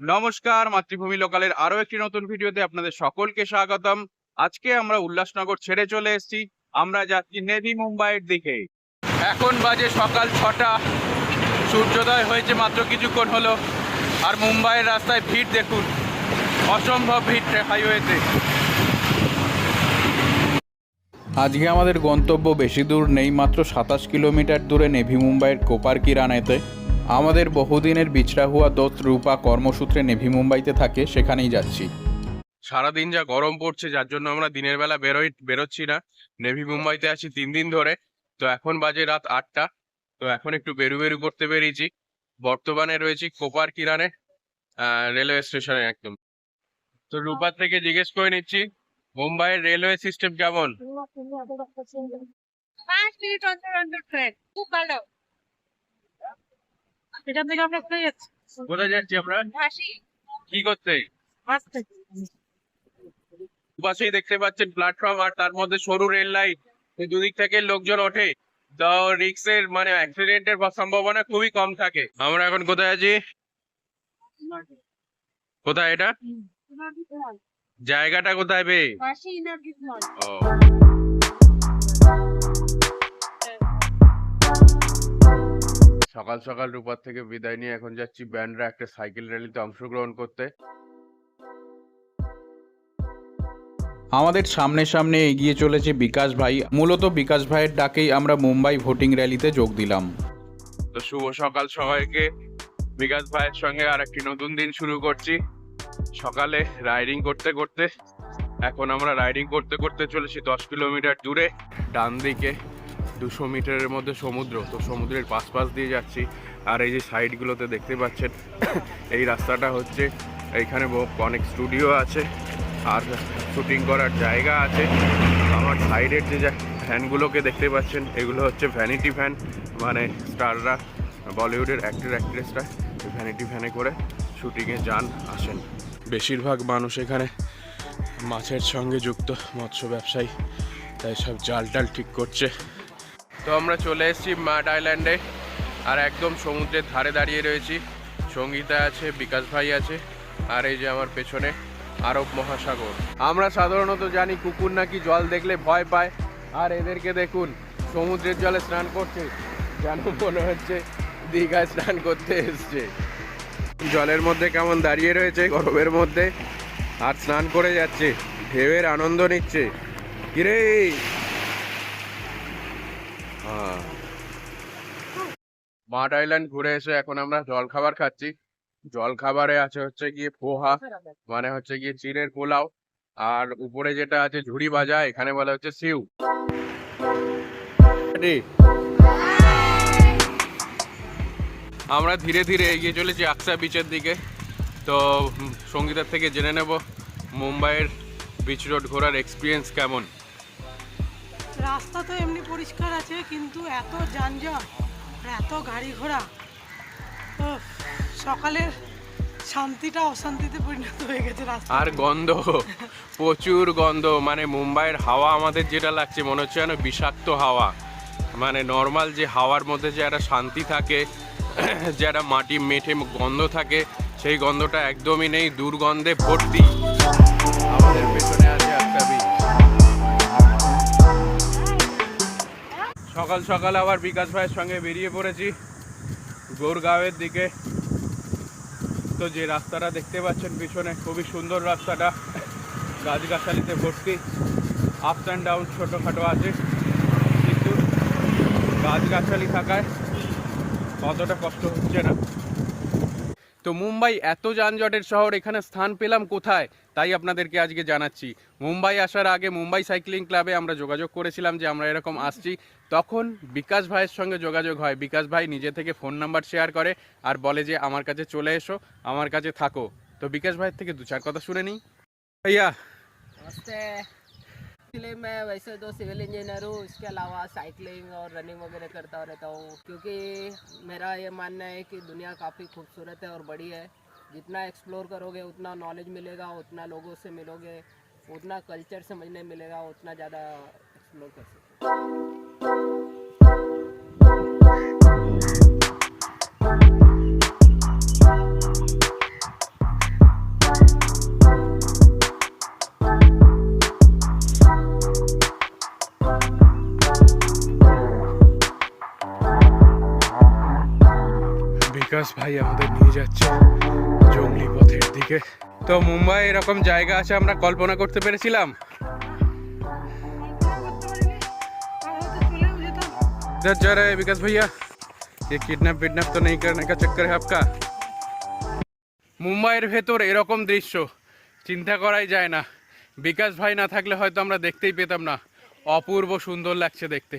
নমস্কার, মাতৃভূমি লোকালের আরও একটি নতুন ভিডিওতে আপনাদের সকলকে স্বাগতম। আজকে আমরা উল্লাসনগর ছেড়ে চলে এসেছি। আমরা যাচ্ছি নেভি মুম্বাইয়ের দিকে। এখন বাজে সকাল ছটা। সূর্যোদয় হয়েছে মাত্র কিছুক্ষণ হলো। আর মুম্বাইয়ের রাস্তায় ভিড় দেখুন। অসম্ভব ভিড় হাইওয়েতে। আজকে আমাদের গন্তব্য বেশি দূর নেই, মাত্র সাতাশ কিলোমিটার দূরে নেভি মুম্বাইয়ের কোপার কিরানেতে আমাদের বহুদিনের বিছড়া হুয়া দোস্ত রূপা কর্মসূত্রে নেভি মুম্বাইতে থাকে সেখানেই যাচ্ছি। সারাদিন যা গরম পড়ছে যার জন্য আমরা দিনের বেলা বেরোই বেরোচ্ছি না। নেভি মুম্বাইতে আছি তিন দিন ধরে তো এখন বাজে রাত আটটা। তো এখন একটু বেরু বেরু করতে বেরিয়েছি। বর্তমানে রয়েছি কোপার কিরানে রেলওয়ে স্টেশনে একদম। তো রূপার থেকে জিজ্ঞেস করে নিচ্ছি মুম্বাইয়ের রেলওয়ে সিস্টেম কেমন? পাঁচ মিনিট অন্তর অন্তর ট্রেন খুব ভালো। এখান থেকে আমরা কোথায় যাচ্ছি। কোথায় যাচ্ছি আমরা? কি করতে? পাশেই দেখতে পাচ্ছেন প্ল্যাটফর্ম আর তার মধ্যে সরু রেল লাইন দুদিক থেকে লোকজন ওঠে। তো রিক্সের মানে অ্যাক্সিডেন্টের সম্ভাবনা খুবই কম থাকে। আমরা এখন কোথায় আছি? কোথায় এটা? জায়গাটা কোথায় বে? ও। সকাল সকাল রূপার থেকে বিদায় নিয়ে এখন যাচ্ছি ব্যান্ডরা একটা সাইকেল র্যালিতে অংশগ্রহণ করতে। আমাদের সামনে সামনে এগিয়ে চলেছে বিকাশ ভাই। মূলত বিকাশ ভাইয়ের ডাকেই আমরা মুম্বাই ভোটিং র্যালিতে যোগ দিলাম। তো শুভ সকাল সবাইকে। বিকাশ ভাইয়ের সঙ্গে আর একটি নতুন দিন শুরু করছি। সকালে রাইডিং করতে করতে এখন আমরা রাইডিং করতে করতে চলেছি দশ কিলোমিটার দূরে ডান দিকে দুশো মিটারের মধ্যে সমুদ্র, তো সমুদ্রের পাশ পাশ দিয়ে যাচ্ছি। আর এই যে সাইডগুলোতে দেখতে পাচ্ছেন, এই রাস্তাটা হচ্ছে, এইখানে অনেক স্টুডিও আছে, আর শুটিং করার জায়গা আছে। আমার সাইডের যে যা- ফ্যানগুলোকে দেখতে পাচ্ছেন, এগুলো হচ্ছে ভ্যানিটি ফ্যান মানে স্টাররা, বলিউডের অ্যাক্টর অ্যাক্ট্রেসরা ভ্যানিটি ফ্যানে করে শুটিংয়ে যান, আসেন। বেশিরভাগ মানুষ এখানে মাছের সঙ্গে যুক্ত, মৎস্য ব্যবসায়ী, তাই সব জাল টাল ঠিক করছে। তো আমরা চলে এসেছি মাড আইল্যান্ডে, আর একদম সমুদ্রের ধারে দাঁড়িয়ে রয়েছি। সঙ্গীতা আছে, বিকাশ ভাই আছে, আর এই যে আমার পেছনে আরব মহাসাগর। আমরা সাধারণত জানি কুকুর নাকি জল দেখলে ভয় পায়, আর এদেরকে দেখুন, সমুদ্রের জলে স্নান করছে, যেন মনে হচ্ছে দীঘায় স্নান করতে এসছে। জলের মধ্যে কেমন দাঁড়িয়ে রয়েছে, গরমের মধ্যে, আর স্নান করে যাচ্ছে, ঢেউয়ের আনন্দ নিচ্ছে। কিরে? মাড আইল্যান্ড ঘুরে এসে এখন আমরা জল খাবার খাচ্ছি। জল খাবারে আছে হচ্ছে গিয়ে পোহা মানে হচ্ছে গিয়ে চিড়ের পোলাও, আর উপরে যেটা আছে ঝুড়ি ভাজা, এখানে বলা হচ্ছে সিউ। আমরা ধীরে ধীরে এগিয়ে চলেছি আকসা বিচের দিকে। তো সঙ্গীতার থেকে জেনে নেব মুম্বাইয়ের বিচ রোড ঘোরার এক্সপিরিয়েন্স কেমন। রাস্তা তো এমনি পরিষ্কার আছে, কিন্তু এত যানজট এত গাড়ি ঘোড়া সকালের শান্তিটা অশান্তিতে পরিণত হয়ে গেছে রাস্তা আর গন্ধ, প্রচুর গন্ধ মানে মুম্বাইয়ের হাওয়া আমাদের যেটা লাগছে, মনে হচ্ছে যেন বিষাক্ত হাওয়া। মানে নর্মাল যে হাওয়ার মধ্যে যে একটা শান্তি থাকে, যে একটা মাটি মেঠে গন্ধ থাকে, সেই গন্ধটা একদমই নেই, দুর্গন্ধে ভর্তি। আমাদের পেছনে সকাল সকাল আবার বিকাশ ভাইয়ের সঙ্গে বেরিয়ে পড়েছি গোরগাঁওয়ের দিকে। তো যে রাস্তাটা দেখতে পাচ্ছেন পিছনে, খুবই সুন্দর রাস্তাটা। গাছগাছালিতে ভর্তি আপস অ্যান্ড ডাউন ছোটোখাটো আছে। কিন্তু গাছগাছালি থাকায় অতটা কষ্ট হচ্ছে না। তো মুম্বাই এত যানজটের শহর, এখানে স্থান পেলাম কোথায়? তাই আপনাদেরকে আজকে জানাচ্ছি। মুম্বাই আসার আগে মুম্বাই সাইক্লিং ক্লাবে আমরা যোগাযোগ করেছিলাম যে আমরা এরকম আসছি। তখন বিকাশ ভাইয়ের সঙ্গে যোগাযোগ হয়। বিকাশ ভাই নিজে থেকে ফোন নাম্বার শেয়ার করে আর বলে যে, আমার কাছে চলে এসো, আমার কাছে থাকো। তো বিকাশ ভাইয়ের থেকে দু চার কথা শুনে নিই। ভাইয়া इसलिए मैं वैसे तो सिविल इंजीनियर हूँ, इसके अलावा साइकिलिंग और रनिंग वगैरह करता रहता हूँ, क्योंकि मेरा ये मानना है कि दुनिया काफ़ी खूबसूरत है और बड़ी है। जितना एक्सप्लोर करोगे, उतना नॉलेज मिलेगा, उतना लोगों से मिलोगे, उतना कल्चर समझने मिलेगा, उतना ज़्यादा एक्सप्लोर कर सकते ভাই আমাদের নিয়ে যাচ্ছে জঙ্গলি পথের দিকে তো মুম্বাই এরকম জায়গা আছে আমরা কল্পনা করতে পেরেছিলাম কল্পনা করতে পারিনি আর হয়তো চলেও যেতাম इधर जा रहा है विकास भैया ये किडनैप विडनैप तो नहीं करने का चक्कर है आपका মুম্বাইয়ের ভেতর এরকম দৃশ্য চিন্তা করাই যায় না বিকাশ ভাই না থাকলে হয়তো আমরা দেখতেই পেতাম না অপূর্ব সুন্দর লাগছে দেখতে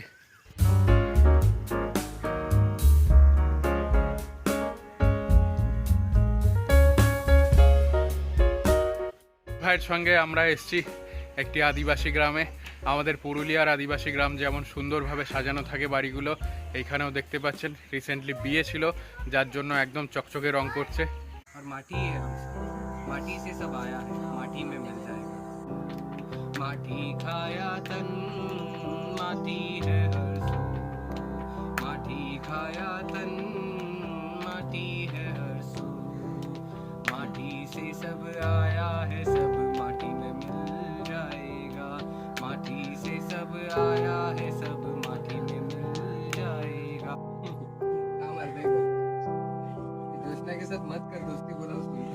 ভাইয়ের সঙ্গে আমরা এসছি একটি আদিবাসী গ্রামে। আমাদের পুরুলিয়ার আদিবাসী গ্রাম যেমন সুন্দরভাবে সাজানো থাকে বাড়িগুলো, এইখানেও দেখতে পাচ্ছেন রিসেন্টলি বিয়ে ছিল, যার জন্য একদম চকচকে রং করছে। মাটি মাটি মাটি মাটি খায়া তন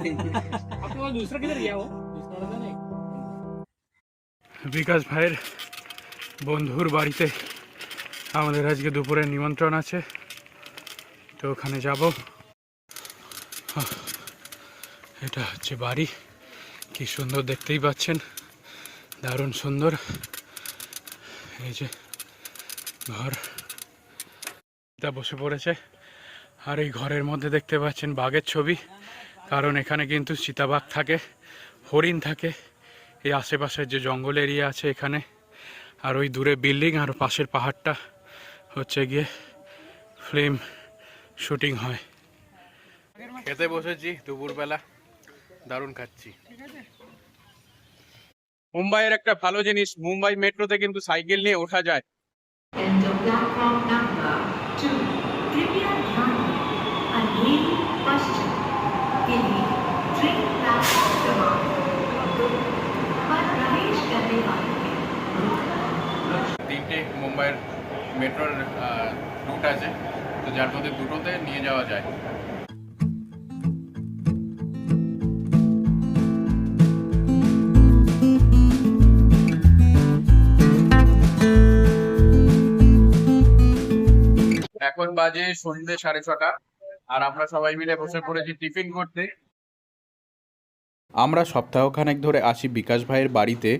दूसरा किधर गया वो दूसरा वाला नहीं বিকাশ ভাইয়ের বন্ধুর বাড়িতে আমাদের আজকে দুপুরে নিমন্ত্রণ আছে তো ওখানে যাব আহ, এটা হচ্ছে বাড়ি কি সুন্দর দেখতেই পাচ্ছেন দারুণ সুন্দর এই যে ঘর তা বসে পড়েছে আর এই ঘরের মধ্যে দেখতে পাচ্ছেন বাঘের ছবি কারণ এখানে কিন্তু চিতাবাঘ থাকে, হরিণ থাকে, এই আশেপাশের যে জঙ্গল এরিয়া আছে এখানে, আর ওই দূরে বিল্ডিং আর পাশের পাহাড়টা হচ্ছে গিয়ে ফিল্ম শুটিং হয়। খেতে বসেছি, দুপুরবেলা দারুণ খাচ্ছি। মুম্বাইয়ের একটা ভালো জিনিস, মুম্বাই মেট্রোতে কিন্তু সাইকেল নিয়ে ওঠা যায়। মেট্রোর রুট আছে, তো যার মধ্যে দুটোতে নিয়ে যাওয়া যায়। এখন বাজে সন্ধ্যে সাড়ে ছটা, আর আমরা সবাই মিলে বসে পড়েছি টিফিন করতে। আমরা সপ্তাহখানেক ধরে আসি বিকাশ ভাইয়ের বাড়িতে।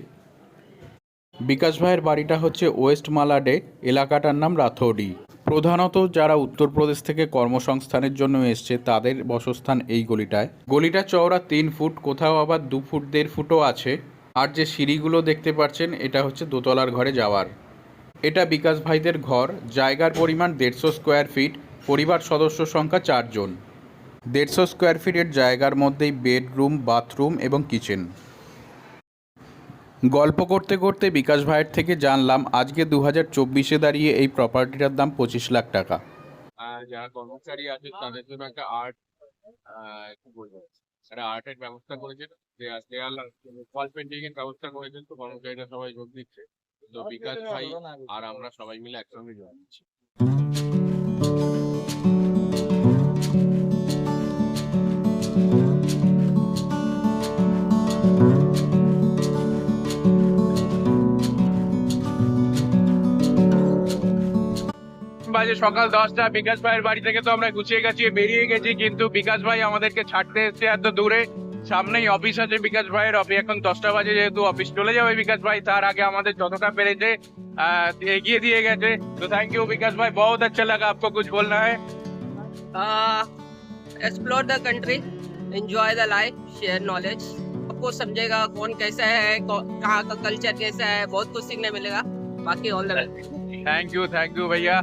বিকাশ ভাইয়ের বাড়িটা হচ্ছে ওয়েস্ট মালাডে, এলাকাটার নাম রাথৌডি। প্রধানত যারা উত্তরপ্রদেশ থেকে কর্মসংস্থানের জন্য এসছে, তাদের বসস্থান এই গলিটায়। গলিটা চওড়া তিন ফুট, কোথাও আবার দু ফুট, দেড় ফুটও আছে। আর যে সিঁড়িগুলো দেখতে পাচ্ছেন, এটা হচ্ছে দোতলার ঘরে যাওয়ার। এটা বিকাশ ভাইদের ঘর। জায়গার পরিমাণ দেড়শো স্কোয়ার ফিট, পরিবার সদস্য সংখ্যা চারজন। দেড়শো স্কোয়ার ফিটের জায়গার মধ্যেই বেডরুম, বাথরুম এবং কিচেন। গল্প করতে করতে বিকাশ ভাইয়ের থেকে জানলাম, আজকে দু হাজার চব্বিশে দাঁড়িয়ে এই প্রপার্টিটার দাম পঁচিশ লাখ টাকা। যারা কর্মচারী আছে, তাদের জন্য একটা আর্ট কি বলব? একটা আর্টের ব্যবস্থা করেছেন, দেয়াল ওয়াল পেন্টিং এর ব্যবস্থা করেছেন, তো কর্মচারীরা সবাই যোগ দিচ্ছে। তো বিকাশ ভাই আর আমরা সবাই মিলে একসঙ্গে যোগ দিচ্ছি। সকাল দশটা বিকাশ ভাইয়ের বাড়ি থেকে তো আমরা গুছিয়ে গাছিয়ে বেরিয়ে গেছি কিন্তু বিকাশ ভাই আমাদেরকে ছাড়তে এসছে এত দূরে সামনেই অফিস আছে বিকাশ ভাইয়ের অফিস এখন দশটা বাজে যেহেতু অফিস চলে যাবে বিকাশ ভাই তার আগে আমাদের যতটা পেরেছে আহ, এগিয়ে দিয়ে গেছে তো থ্যাংক ইউ বিকাশ ভাই बहुत अच्छा लगा आपको कुछ बोलना है explore the country enjoy the life share knowledge आपको समझेगा कौन कैसा है कौ- कहाँ का कल्चर कैसा है बहुत कुछ सीखने मिलेगा बाकी all the thank you thank you भैया